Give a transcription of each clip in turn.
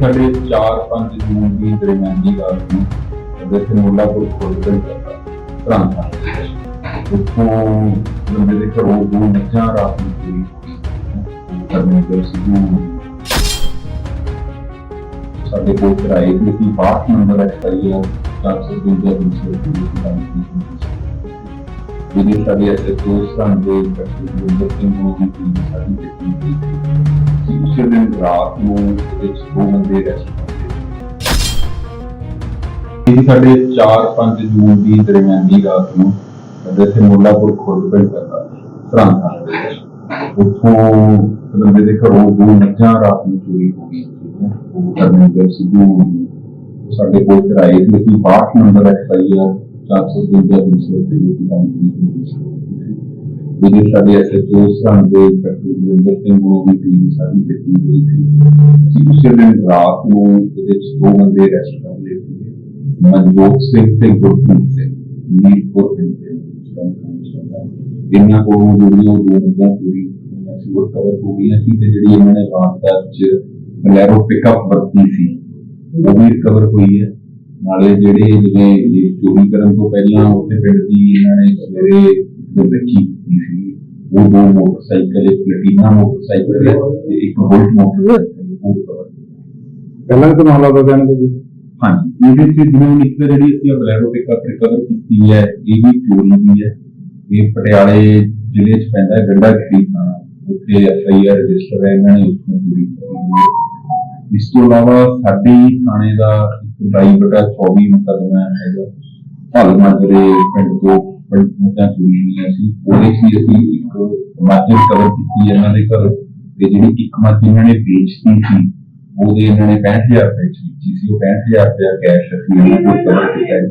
ਸਾਡੇ 4-5 ਜੂਨ ਦੀ ਦਰਮਿਆਨ ਗੱਲ ਨੂੰ ਉਹਦੇ ਮੁੱਲਾਪੁਰ ਖੋਲ੍ਹਣ ਕਰਦਾ ਪ੍ਰਾਂਤਾਂ ਉੱਥੋਂ ਬੰਦੇ ਦੇ ਘਰੋਂ ਦੋ ਮੱਝਾਂ ਰਾਤ ਨੂੰ ਚੋਰੀ ਕਰਨੇ ਦੇ ਸੀ। ਸਾਡੇ ਕੋਲ ਕਿਰਾਏ ਤੇ 62 ਨੰਬਰ ਐਫਆਈਆਰ 452 ਦੀ ਜਿਹਦੇ ਸਾਡੇ ਐਸਐਚਓ ਸੰਦੇ ਪ੍ਰਤੀਨਿਧ ਸਿੰਘ ਨੂੰ ਵੀ ਟੀਮ ਸਾਡੀ ਟੀਮ ਦੀ ਸੀ ਉਸੇ ਦਿਨ ਰਾਤ ਨੂੰ ਵਿੱਚ ਦੋ ਬੰਦੇ ਰੈਸਟ ਇਹ ਸਾਡੇ 4-5 ਜੂਨ ਦੀ ਦਰਮਿਆਨ ਰਾਤ ਨੂੰ ਸਾਡੇ ਤੇ ਮੁੱਲਾਪੁਰ ਖੁਰਦ ਪਿੰਡ ਪੈਂਦਾ ਪ੍ਰਾਂਤਾਂ ਦੇ ਵਿੱਚ ਉੱਥੋਂ ਬੰਦੇ ਦੇ ਘਰੋਂ ਦੋ ਮੱਝਾਂ ਰਾਤ ਨੂੰ ਚੋਰੀ ਹੋ ਗਈਆਂ ਸੀਗੀਆਂ ਉਹ ਕਰਨੇ ਦੇ ਸਿੱਧੂ ਸਾਡੇ ਕੋਲ ਕਿਰਾਏ ਤੇ ਸੀ 62 ਨੰਬਰ ਐਫਆਈਆਰ 452 ਦੀ ਦੀ ਕੰਮ ਕੀਤੀ ਸੀ ਜਿਹਦੇ ਸਾਡੇ ਐਸਐਚਓ ਸੰਦੇ ਪ੍ਰਤੀਨਿਧ ਸਿੰਘ ਨੂੰ ਵੀ ਟੀਮ ਸਾਡੀ ਦਿੱਤੀ ਗਈ ਸੀ ਅਸੀਂ ਉਸੇ ਦਿਨ ਰਾਤ ਨੂੰ ਇਹਦੇ ਵਿੱਚ ਦੋ ਬੰਦੇ ਅਰੈਸਟ ਕਰ ਲਏ ਸੀ ਮਨਜੋਤ ਸਿੰਘ ਤੇ ਗੁਰਪ੍ਰੀਤ ਸਿੰਘ ਮੀਰਪੁਰ ਪਿੰਡ ਦੇ ਇਹਨਾਂ ਕੋਲੋਂ ਜਿਹੜੀਆਂ ਉਹ ਦੋ ਬੰਦਾਂ ਚੋਰੀ ਹੋਈਆਂ ਸੀ ਉਹ ਕਵਰ ਹੋ ਗਈਆਂ ਸੀ ਤੇ ਜਿਹੜੀ ਇਹਨਾਂ ਨੇ ਵਾਰਦਾਤ ਚ ਬਲੈਰੋ ਪਿਕਅਪ ਵਰਤੀ ਸੀ ਉਹ ਵੀ ਰਿਕਵਰ ਹੋਈ ਹੈ। ਨਾਲੇ ਜਿਹੜੇ ਜਿਵੇਂ ਚੋਰੀ ਕਰਨ ਤੋਂ ਪਹਿਲਾਂ ਉੱਥੇ ਪਿੰਡ ਦੀ ਇਹਨਾਂ ਨੇ ਦੇ ਰੱਖੀ ਸੀ ਉਹ ਦੋ ਮੋਟਰਸਾਈਕਲ ਇੱਕ ਪਲਟੀਨਾ ਮੋਟਰਸਾਈਕਲ ਤੇ ਇੱਕ ਬੁਲਟ ਮੋਟਰਸਾਈਕਲ ਉਹ ਪਹਿਲਾਂ ਵੀ ਮਾਮਲਾ ਦੋ ਜਾਣਦੇ ਜੀ। ਹਾਂਜੀ ਇਹਦੇ ਚ ਜਿਵੇਂ ਇੱਕ ਜਿਹੜੀ ਅਸੀਂ ਬਲੈਰੋ ਪਿਕਅਪ ਰਿਕਵਰ ਕੀਤੀ ਹੈ ਇਹ ਵੀ ਚੋਰੀ ਦੀ ਹੈ। ਇਹ ਪਟਿਆਲੇ ਜ਼ਿਲ੍ਹੇ ਚ ਪੈਂਦਾ ਹੈ ਗੰਡਾ ਖੇੜੀ ਥਾਣਾ। ਉੱਥੇ ਐਫ ਆਈ ਆਰ ਰਜਿਸਟਰ ਹੈ ਇਹਨਾਂ ਨੇ ਉੱਥੋਂ ਚੋਰੀ ਕੀਤੀ ਇਸ ਤੋਂ ਇਲਾਵਾ ਸਾਡੇ ਥਾਣੇ ਦਾ 22 ਬਟਾ 24 ਮੁਕੱਦਮਾ ਹੈਗਾ। ਹਲ ਮਾਜਰੇ ਪਿੰਡ ਤੋਂ ਮੁੱਦਾ ਚੋਰੀ ਹੋਈਆਂ ਸੀ। ਉਹਦੇ 'ਚ ਵੀ ਅਸੀਂ ਇੱਕ ਮੱਝ ਕਵਰ ਕੀਤੀ ਹੈ ਇਹਨਾਂ ਦੇ ਘਰ। ਤੇ ਜਿਹੜੀ ਇੱਕ ਮੱਝ ਇਹਨਾਂ ਨੇ ਵੇਚਤੀ ਸੀ, ਉਹਦੇ ਇਹਨਾਂ ਨੇ 65000 ਰੁਪਏ ਚ ਵੇਚੀ ਸੀ। ਉਹ 65000 ਰੁਪਏ ਕੈਸ਼ ਅਸੀਂ ਇਹਨਾਂ ਕੋਲ ਕਵਰ ਕੀਤਾ ਹੈ।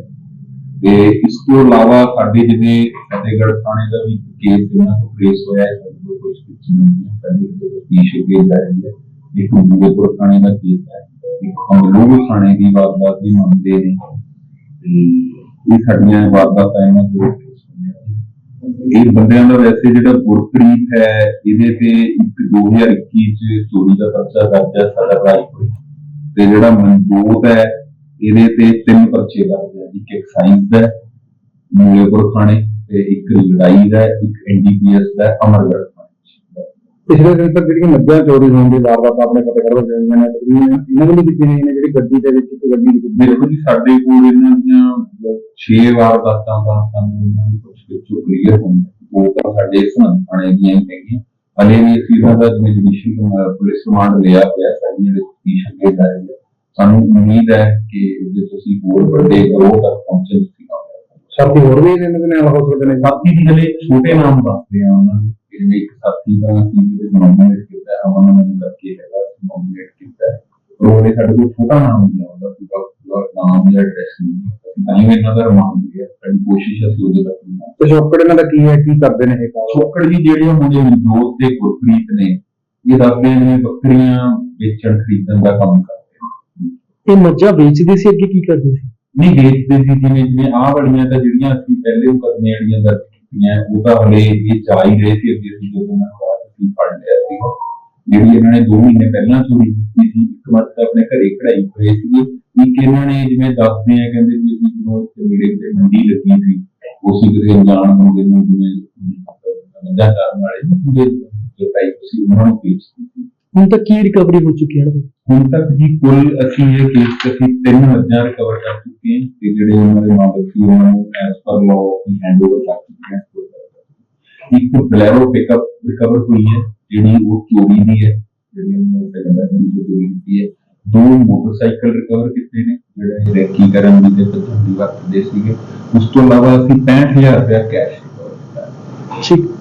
ਤੇ ਇਸ ਤੋਂ ਇਲਾਵਾ ਸਾਡੇ ਜਿਹੜੇ ਫਤਿਹਗੜ੍ਹ ਥਾਣੇ ਦਾ ਵੀ ਕੇਸ ਇਹਨਾਂ ਤੋਂ ਟ੍ਰੇਸ ਹੋਇਆ ਹੈ। ਸਾਡੇ ਕੋਲ ਕੁਝ ਕੁਝ ਨਹੀਂ ਹੈ। ਸਾਡੀ ਤਫਤੀਸ਼ ਅੱਗੇ ਜਾ ਰਹੀ ਹੈ। ਇੱਕ ਮੂਲਪੁਰ ਥਾਣੇ ਦਾ ਕੇਸ ਹੈ ਇੱਕ ਅੰਗਲੂਰ ਦੀ ਵਾਰਦਾਤ ਦੀ ਮਾਮਲੇ ਨੇ। ਤੇ ਇਹ ਸਾਡੀਆਂ ਵਾਰਦਾਤਾਂ ਇਹਨਾਂ ਤੋਂ ਇਹ ਬੰਦਿਆਂ ਦਾ ਵੈਸੇ ਜਿਹੜਾ ਗੁਰਪ੍ਰੀਤ ਹੈ ਇਹਦੇ ਤੇ ਇੱਕ 2021 ਚ ਚੋਰੀ ਦਾ ਪਰਚਾ ਦਰਜ ਹੈ ਸਦਰ ਰਾਜਪੁਰ। ਤੇ ਜਿਹੜਾ ਮਨਜੋਤ ਹੈ ਇਹਦੇ ਤੇ ਤਿੰਨ ਪਰਚੇ ਦਰਜ ਹੈ। ਇੱਕ ਐਕਸਾਈਜ਼ ਦਾ ਮੂਲੇਪੁਰ ਥਾਣੇ ਤੇ ਇੱਕ ਲੜਾਈ ਦਾ ਹੈ, ਇੱਕ ਐਨਡੀਪੀਐਸ ਦਾ ਅਮਰਗੜ੍ਹ ਪਿਛਲੇ ਦਿਨ ਤੱਕ ਜਿਹੜੀਆਂ ਮੱਝਾਂ ਚੋਰੀ ਹੋਣ ਦੀ ਵਾਰਦਾਤ ਆਪਣੇ ਪਤਾ ਕਰ ਰਹੇ ਨੇ ਤਕਰੀਬਨ ਇਹਨਾਂ ਨੇ ਵੀ ਕੀਤੀ ਨੇ ਜਿਹੜੀ ਗੱਡੀ ਦੇ ਵਿੱਚ ਇੱਕ ਗੱਡੀ ਦੀ ਜੀ ਸਾਡੇ ਕੋਲ ਇਹਨਾਂ ਦੀਆਂ 6 ਵਾਰਦਾਤਾਂ ਦਾ ਸਾਨੂੰ ਇਹਨਾਂ ਦੀ ਕੁਝ ਵਿੱਚੋਂ ਕਲੀਅਰ ਹੁੰਦਾ ਉਹ ਤਾਂ ਸਾਡੇ ਸੰਬੰਧ ਥਾਣੇ ਦੀਆਂ ਹੈਗੀਆਂ। ਹਲੇ ਵੀ ਅਸੀਂ ਇਹਨਾਂ ਦਾ ਜੁਡੀਸ਼ੀਅਲ ਪੁਲਿਸ ਰਿਮਾਂਡ ਲਿਆ ਪਿਆ ਸਾਡੀਆਂ ਦੇ ਜਾ ਰਹੀ ਹੈ ਸਾਨੂੰ ਉਮੀਦ ਹੈ ਕਿ ਜੇ ਤੁਸੀਂ ਹੋਰ ਵੱਡੇ ਗਰੋਹ ਤੱਕ ਪਹੁੰਚਣ ਦੀ ਸਾਥੀ ਹੋਰ ਵੀ ਇਹਨਾਂ ਦੇ ਨਾਲ ਹੋ ਸਕਦੇ ਨੇ? ਸਾਥੀ ਦੀ ਹਲੇ ਛੋਟੇ ਨਾਮ ਦੱਸਦੇ ਆ ਉਹਨਾਂ ਨੇ। ਜਿਵੇਂ ਇੱਕ ਸਾਥੀ ਦਾ ਅਸੀਂ ਜਿਹਦੇ ਨੋਮੀਨੇਟ ਕੀਤਾ ਹੈ ਅਮਨ ਨੂੰ ਕਰਕੇ ਹੈਗਾ ਨੋਮੀਨੇਟ ਕੀਤਾ ਪਰ ਉਹਨੇ ਸਾਡੇ ਕੋਲ ਛੋਟਾ ਨਾਮ ਨਹੀਂ ਆਉਂਦਾ ਪੂਰਾ ਪੂਰਾ ਨਾਮ ਜਾਂ ਐਡਰੈਸ ਨਹੀਂ ਅਸੀਂ ਤਾਂ ਹੀ ਇਹਨਾਂ ਦਾ ਰਮਾਨ ਲਿਆ ਸਾਡੀ ਕੋਸ਼ਿਸ਼ ਅਸੀਂ ਉਹਦੇ ਤੱਕ ਪਹੁੰਚਾਂ ਤੇ ਸ਼ੌਕੜ ਇਹਨਾਂ ਦਾ ਕੀ ਹੈ ਕੀ ਕਰਦੇ ਨੇ ਇਹ ਕੰਮ ਛੋਕੜ ਜੀ ਜਿਹੜੇ ਮੁੰਡੇ ਮਨਜੋਤ ਤੇ ਗੁਰਪ੍ਰੀਤ ਨੇ ਇਹ ਦੱਸਦੇ ਨੇ ਬੱਕਰੀਆਂ ਵੇਚਣ ਖਰੀਦਣ ਦਾ ਕੰਮ ਕਰਦੇ ਨੇ। ਇਹ ਮੱਝਾਂ ਵੇਚਦੇ ਸੀ ਅੱਗੇ ਕੀ ਕਰਦੇ ਸੀ? ਨਹੀਂ ਵੇਚਦੇ ਸੀ ਜਿਵੇਂ ਜਿਵੇਂ ਆਹ ਵਾਲੀਆਂ ਤਾਂ ਜਿਹੜੀਆਂ ਅਸੀਂ ਪਹਿਲੇ ਮੁਕੱਦਮੇ ਵਾਲੀਆਂ ਦਰਜ ਕੀਤੀਆਂ ਉਹ ਤਾਂ ਹਲੇ ਇਹ ਜਾ ਹੀ ਰਹੇ ਸੀ, ਅੱਗੇ ਅਸੀਂ ਜਦੋਂ ਇਹਨਾਂ ਨੂੰ ਬਾਅਦ ਅਸੀਂ ਫੜ ਲਿਆ ਸੀ। ਜਿਹੜੀ ਇਹਨਾਂ ਨੇ 2 ਮਹੀਨੇ ਪਹਿਲਾਂ ਚੋਰੀ ਕੀਤੀ ਸੀ, ਇੱਕ ਵਾਰ ਤਾਂ ਆਪਣੇ ਘਰੇ ਕਢਾਈ ਹੋਏ ਸੀ। ਇੱਕ ਇਹਨਾਂ ਨੇ ਜਿਵੇਂ ਦੱਸਦੇ ਆ, ਕਹਿੰਦੇ ਵੀ ਅਸੀਂ ਜਦੋਂ ਇੱਥੇ ਨੇੜੇ ਤੇ ਮੰਡੀ ਲੱਗੀ ਸੀ, ਉਸੇ ਕਿਸੇ ਅਣਜਾਣ ਬੰਦੇ ਨੂੰ ਜਿਵੇਂ ਮੱਝਾਂ ਚਾਰਨ ਵਾਲੇ ਹੁੰਦੇ ਜੋ ਟਾਈਪ ਸੀ ਉਹਨਾਂ ਨੂੰ ਵੇਚਦੀ ਹੁਣ ਤੱਕ ਕੀ ਰਿਕਵਰੀ ਹੋ ਚੁੱਕੀ ਹੈ ਹੁਣ ਤੱਕ ਜੀ ਕੁੱਲ ਅਸੀਂ ਇਹ ਕੇਸ 'ਚ ਅਸੀਂ ਤਿੰਨ ਮੱਝਾਂ ਰਿਕਵਰ ਕਰ ਚੁੱਕੇ ਹਾਂ ਤੇ ਜਿਹੜੇ ਉਹਨਾਂ ਦੇ ਮਾਲਕ ਸੀ ਉਹਨਾਂ ਨੂੰ ਐਸ ਪਰ ਲਾਅ ਅਸੀਂ ਹੈਂਡਓਵਰ ਕਰ ਚੁੱਕੇ ਹਾਂ ਇੱਕ ਬਲੈਰੋ ਪਿਕਅਪ ਰਿਕਵਰ ਹੋਈ ਹੈ ਜਿਹੜੀ ਉਹ ਚੋਰੀ ਦੀ ਹੈ ਜਿਹੜੀ ਉਹਨਾਂ ਨੇ ਪਹਿਲਾਂ ਦੀ ਚੋਰੀ ਕੀਤੀ ਹੈ ਦੋ ਮੋਟਰਸਾਈਕਲ ਰਿਕਵਰ ਕੀਤੇ ਨੇ ਜਿਹੜੇ ਰੈਕੀ ਕਰਨ ਦੀ ਤੇ ਭੱਜਣ ਦੀ ਵਰਤਦੇ ਸੀਗੇ। ਉਸ ਤੋਂ ਇਲਾਵਾ ਅਸੀਂ 65000 ਰੁਪਏ ਕੈਸ਼ ਰਿਕਵਰ ਕੀਤਾ। ਹੈ। ਠੀਕ।